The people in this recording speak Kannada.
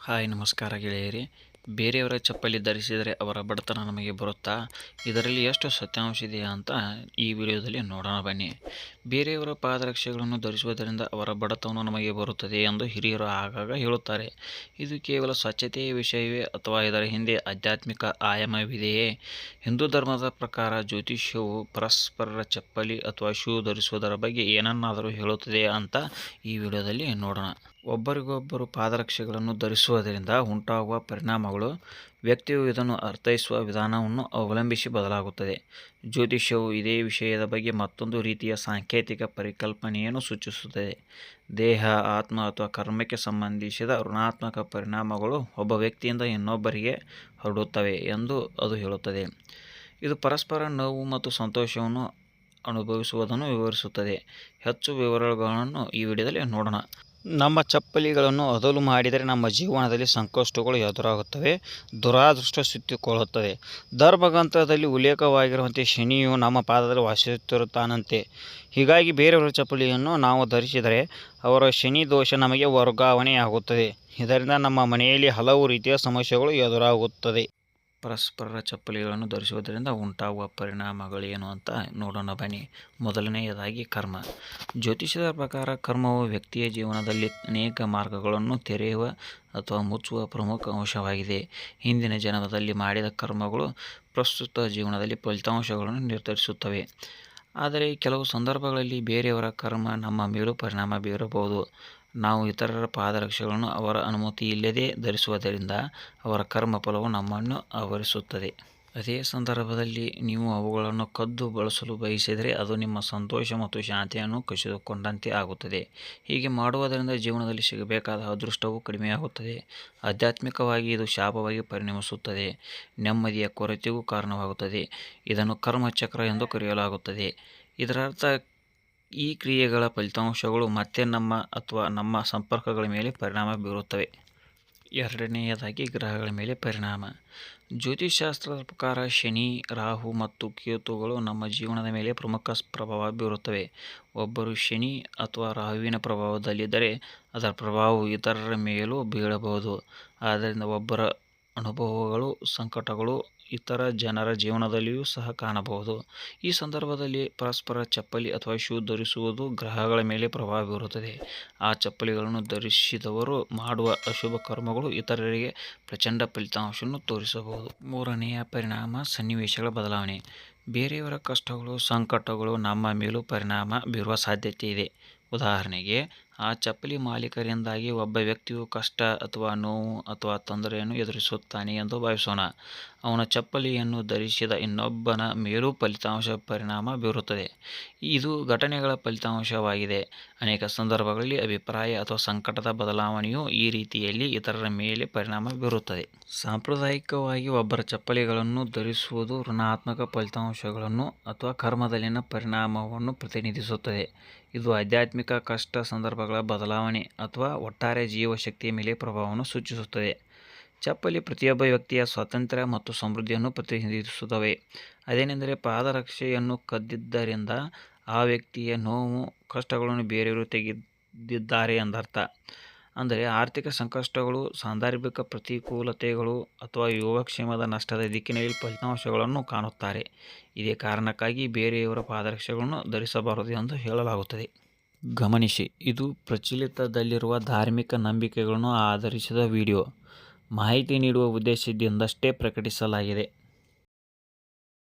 ಹಾಯ್, ನಮಸ್ಕಾರ ಗೆಳೆಯರಿ. ಬೇರೆಯವರ ಚಪ್ಪಲಿ ಧರಿಸಿದರೆ ಅವರ ಬಡತನ ನಮಗೆ ಬರುತ್ತಾ? ಇದರಲ್ಲಿ ಎಷ್ಟು ಸತ್ಯಾಂಶ ಇದೆಯಾ ಅಂತ ಈ ವಿಡಿಯೋದಲ್ಲಿ ನೋಡೋಣ ಬನ್ನಿ. ಬೇರೆಯವರ ಪಾದರಕ್ಷೆಗಳನ್ನು ಧರಿಸುವುದರಿಂದ ಅವರ ಬಡತನ ನಮಗೆ ಬರುತ್ತದೆ ಎಂದು ಹಿರಿಯರು ಆಗಾಗ ಹೇಳುತ್ತಾರೆ. ಇದು ಕೇವಲ ಸ್ವಚ್ಛತೆಯ ವಿಷಯವೇ ಅಥವಾ ಇದರ ಹಿಂದೆ ಆಧ್ಯಾತ್ಮಿಕ ಆಯಾಮವಿದೆಯೇ? ಹಿಂದೂ ಧರ್ಮದ ಪ್ರಕಾರ ಜ್ಯೋತಿಷ್ಯವು ಪರಸ್ಪರರ ಚಪ್ಪಲಿ ಅಥವಾ ಶೂ ಧರಿಸುವುದರ ಬಗ್ಗೆ ಏನನ್ನಾದರೂ ಹೇಳುತ್ತದೆ ಅಂತ ಈ ವಿಡಿಯೋದಲ್ಲಿ ನೋಡೋಣ. ಒಬ್ಬರಿಗೊಬ್ಬರು ಪಾದರಕ್ಷೆಗಳನ್ನು ಧರಿಸುವುದರಿಂದ ಉಂಟಾಗುವ ಪರಿಣಾಮಗಳು, ವ್ಯಕ್ತಿಯು ಇದನ್ನು ಅರ್ಥೈಸುವ ವಿಧಾನವನ್ನು ಅವಲಂಬಿಸಿ ಬದಲಾಗುತ್ತದೆ. ಜ್ಯೋತಿಷ್ಯವು ಇದೇ ವಿಷಯದ ಬಗ್ಗೆ ಮತ್ತೊಂದು ರೀತಿಯ ಸಾಂಕೇತಿಕ ಪರಿಕಲ್ಪನೆಯನ್ನು ಸೂಚಿಸುತ್ತದೆ. ದೇಹ, ಆತ್ಮ ಅಥವಾ ಕರ್ಮಕ್ಕೆ ಸಂಬಂಧಿಸಿದ ಋಣಾತ್ಮಕ ಪರಿಣಾಮಗಳು ಒಬ್ಬ ವ್ಯಕ್ತಿಯಿಂದ ಇನ್ನೊಬ್ಬರಿಗೆ ಹರಡುತ್ತವೆ ಎಂದು ಅದು ಹೇಳುತ್ತದೆ. ಇದು ಪರಸ್ಪರ ನೋವು ಮತ್ತು ಸಂತೋಷವನ್ನು ಅನುಭವಿಸುವುದನ್ನು ವಿವರಿಸುತ್ತದೆ. ಹೆಚ್ಚು ವಿವರಗಳನ್ನು ಈ ವಿಡಿಯೋದಲ್ಲಿ ನೋಡೋಣ. ನಮ್ಮ ಚಪ್ಪಲಿಗಳನ್ನು ಅದಲು ಮಾಡಿದರೆ ನಮ್ಮ ಜೀವನದಲ್ಲಿ ಸಂಕಷ್ಟಗಳು ಎದುರಾಗುತ್ತವೆ ದುರಾದೃಷ್ಟ ಸುತ್ತಿಕೊಳ್ಳುತ್ತದೆ ಧರ್ಮಗ್ರಂಥದಲ್ಲಿ ಉಲ್ಲೇಖವಾಗಿರುವಂತೆ ಶನಿಯು ನಮ್ಮ ಪಾದದಲ್ಲಿ ವಾಸಿಸುತ್ತಿರುತ್ತಾನಂತೆ. ಹೀಗಾಗಿ ಬೇರೆಯವರ ಚಪ್ಪಲಿಯನ್ನು ನಾವು ಧರಿಸಿದರೆ ಅವರ ಶನಿ ದೋಷ ನಮಗೆ ವರ್ಗಾವಣೆಯಾಗುತ್ತದೆ. ಇದರಿಂದ ನಮ್ಮ ಮನೆಯಲ್ಲಿ ಹಲವು ರೀತಿಯ ಸಮಸ್ಯೆಗಳು ಎದುರಾಗುತ್ತದೆ ಪರಸ್ಪರರ ಚಪ್ಪಲಿಗಳನ್ನು ಧರಿಸುವುದರಿಂದ ಉಂಟಾಗುವ ಪರಿಣಾಮಗಳೇನು ಅಂತ ನೋಡೋಣ ಬನ್ನಿ. ಮೊದಲನೆಯದಾಗಿ ಕರ್ಮ. ಜ್ಯೋತಿಷ್ಯದ ಪ್ರಕಾರ ಕರ್ಮವು ವ್ಯಕ್ತಿಯ ಜೀವನದಲ್ಲಿ ಅನೇಕ ಮಾರ್ಗಗಳನ್ನು ತೆರೆಯುವ ಅಥವಾ ಮುಚ್ಚುವ ಪ್ರಮುಖ ಅಂಶವಾಗಿದೆ. ಹಿಂದಿನ ಜನ್ಮದಲ್ಲಿ ಮಾಡಿದ ಕರ್ಮಗಳು ಪ್ರಸ್ತುತ ಜೀವನದಲ್ಲಿ ಫಲಿತಾಂಶಗಳನ್ನು ನಿರ್ಧರಿಸುತ್ತವೆ. ಆದರೆ ಕೆಲವು ಸಂದರ್ಭಗಳಲ್ಲಿ ಬೇರೆಯವರ ಕರ್ಮ ನಮ್ಮ ಮೇಲೂ ಪರಿಣಾಮ ಬೀರಬಹುದು. ನಾವು ಇತರರ ಪಾದರಕ್ಷೆಗಳನ್ನು ಅವರ ಅನುಮತಿ ಇಲ್ಲದೆ ಧರಿಸುವುದರಿಂದ ಅವರ ಕರ್ಮ ಫಲವು ನಮ್ಮನ್ನು ಆವರಿಸುತ್ತದೆ. ಅದೇ ಸಂದರ್ಭದಲ್ಲಿ ನೀವು ಅವುಗಳನ್ನು ಕದ್ದು ಬಳಸಲು ಬಯಸಿದರೆ ಅದು ನಿಮ್ಮ ಸಂತೋಷ ಮತ್ತು ಶಾಂತಿಯನ್ನು ಕಸಿದುಕೊಂಡಂತೆ ಆಗುತ್ತದೆ. ಹೀಗೆ ಮಾಡುವುದರಿಂದ ಜೀವನದಲ್ಲಿ ಸಿಗಬೇಕಾದ ಅದೃಷ್ಟವು ಕಡಿಮೆಯಾಗುತ್ತದೆ. ಆಧ್ಯಾತ್ಮಿಕವಾಗಿ ಇದು ಶಾಪವಾಗಿ ಪರಿಣಮಿಸುತ್ತದೆ. ನೆಮ್ಮದಿಯ ಕೊರತೆಗೂ ಕಾರಣವಾಗುತ್ತದೆ. ಇದನ್ನು ಕರ್ಮಚಕ್ರ ಎಂದು ಕರೆಯಲಾಗುತ್ತದೆ. ಇದರರ್ಥ ಈ ಕ್ರಿಯೆಗಳ ಫಲಿತಾಂಶಗಳು ಮತ್ತೆ ನಮ್ಮ ಅಥವಾ ನಮ್ಮ ಸಂಪರ್ಕಗಳ ಮೇಲೆ ಪರಿಣಾಮ ಬೀರುತ್ತವೆ. ಎರಡನೆಯದಾಗಿ ಗ್ರಹಗಳ ಮೇಲೆ ಪರಿಣಾಮ. ಜ್ಯೋತಿಷಾಸ್ತ್ರದ ಪ್ರಕಾರ ಶನಿ, ರಾಹು ಮತ್ತು ಕೇತುಗಳು ನಮ್ಮ ಜೀವನದ ಮೇಲೆ ಪ್ರಮುಖ ಪ್ರಭಾವ ಬೀರುತ್ತವೆ. ಒಬ್ಬರು ಶನಿ ಅಥವಾ ರಾಹುವಿನ ಪ್ರಭಾವದಲ್ಲಿದ್ದರೆ ಅದರ ಪ್ರಭಾವವು ಇತರರ ಮೇಲೂ ಬೀಳಬಹುದು. ಆದ್ದರಿಂದ ಒಬ್ಬರ ಅನುಭವಗಳು, ಸಂಕಟಗಳು ಇತರ ಜನರ ಜೀವನದಲ್ಲಿಯೂ ಸಹ ಕಾಣಬಹುದು. ಈ ಸಂದರ್ಭದಲ್ಲಿ ಪರಸ್ಪರ ಚಪ್ಪಲಿ ಅಥವಾ ಶೂ ಧರಿಸುವುದು ಗ್ರಹಗಳ ಮೇಲೆ ಪ್ರಭಾವ ಬೀರುತ್ತದೆ. ಆ ಚಪ್ಪಲಿಗಳನ್ನು ಧರಿಸಿದವರು ಮಾಡುವ ಅಶುಭ ಕರ್ಮಗಳು ಇತರರಿಗೆ ಪ್ರಚಂಡ ಫಲಿತಾಂಶವನ್ನು ತೋರಿಸಬಹುದು. ಮೂರನೆಯ ಪರಿಣಾಮ ಸನ್ನಿವೇಶಗಳ ಬದಲಾವಣೆ. ಬೇರೆಯವರ ಕಷ್ಟಗಳು, ಸಂಕಟಗಳು ನಮ್ಮ ಮೇಲೂ ಪರಿಣಾಮ ಬೀರುವ ಸಾಧ್ಯತೆ ಇದೆ. ಉದಾಹರಣೆಗೆ ಆ ಚಪ್ಪಲಿ ಮಾಲೀಕರಿಂದಾಗಿ ಒಬ್ಬ ವ್ಯಕ್ತಿಯು ಕಷ್ಟ ಅಥವಾ ನೋವು ಅಥವಾ ತೊಂದರೆಯನ್ನು ಎದುರಿಸುತ್ತಾನೆ ಎಂದು ಭಾವಿಸೋಣ. ಅವನ ಚಪ್ಪಲಿಯನ್ನು ಧರಿಸಿದ ಇನ್ನೊಬ್ಬನ ಮೇಲೂ ಫಲಿತಾಂಶ ಪರಿಣಾಮ ಬೀರುತ್ತದೆ. ಇದು ಘಟನೆಗಳ ಫಲಿತಾಂಶವಾಗಿದೆ. ಅನೇಕ ಸಂದರ್ಭಗಳಲ್ಲಿ ಅಭಿಪ್ರಾಯ ಅಥವಾ ಸಂಕಟದ ಬದಲಾವಣೆಯು ಈ ರೀತಿಯಲ್ಲಿ ಇತರರ ಮೇಲೆ ಪರಿಣಾಮ ಬೀರುತ್ತದೆ. ಸಾಂಪ್ರದಾಯಿಕವಾಗಿ ಒಬ್ಬರ ಚಪ್ಪಲಿಗಳನ್ನು ಧರಿಸುವುದು ಋಣಾತ್ಮಕ ಫಲಿತಾಂಶಗಳನ್ನು ಅಥವಾ ಕರ್ಮದಲ್ಲಿನ ಪರಿಣಾಮವನ್ನು ಪ್ರತಿನಿಧಿಸುತ್ತದೆ. ಇದು ಆಧ್ಯಾತ್ಮಿಕ ಕಷ್ಟ ಸಂದರ್ಭಗಳ ಬದಲಾವಣೆ ಅಥವಾ ಒಟ್ಟಾರೆ ಜೀವಶಕ್ತಿಯ ಮೇಲೆ ಪ್ರಭಾವವನ್ನು ಸೂಚಿಸುತ್ತದೆ. ಚಪ್ಪಲಿ ಪ್ರತಿಯೊಬ್ಬ ವ್ಯಕ್ತಿಯ ಸ್ವಾತಂತ್ರ್ಯ ಮತ್ತು ಸಮೃದ್ಧಿಯನ್ನು ಪ್ರತಿನಿಧಿಸುತ್ತವೆ. ಅದೇನೆಂದರೆ ಪಾದರಕ್ಷೆಯನ್ನು ಕದ್ದಿದ್ದರಿಂದ ಆ ವ್ಯಕ್ತಿಯ ನೋವು, ಕಷ್ಟಗಳನ್ನು ಬೇರೆಯವರು ತೆಗೆದಿದ್ದಾರೆ ಎಂದರ್ಥ. ಅಂದರೆ ಆರ್ಥಿಕ ಸಂಕಷ್ಟಗಳು, ಸಾಂದರ್ಭಿಕ ಪ್ರತಿಕೂಲತೆಗಳು ಅಥವಾ ಯೋಗಕ್ಷೇಮದ ನಷ್ಟದ ದಿಕ್ಕಿನಲ್ಲಿ ಫಲಿತಾಂಶಗಳನ್ನು ಕಾಣುತ್ತಾರೆ. ಇದೇ ಕಾರಣಕ್ಕಾಗಿ ಬೇರೆಯವರ ಪಾದರಕ್ಷೆಗಳನ್ನು ಧರಿಸಬಾರದು ಎಂದು ಹೇಳಲಾಗುತ್ತದೆ. ಗಮನಿಸಿ ಇದು ಪ್ರಚಲಿತದಲ್ಲಿರುವ ಧಾರ್ಮಿಕ ನಂಬಿಕೆಗಳನ್ನು ಆಧರಿಸಿದ ವಿಡಿಯೋ. ಮಾಹಿತಿ ನೀಡುವ ಉದ್ದೇಶದಿಂದಷ್ಟೇ ಪ್ರಕಟಿಸಲಾಗಿದೆ.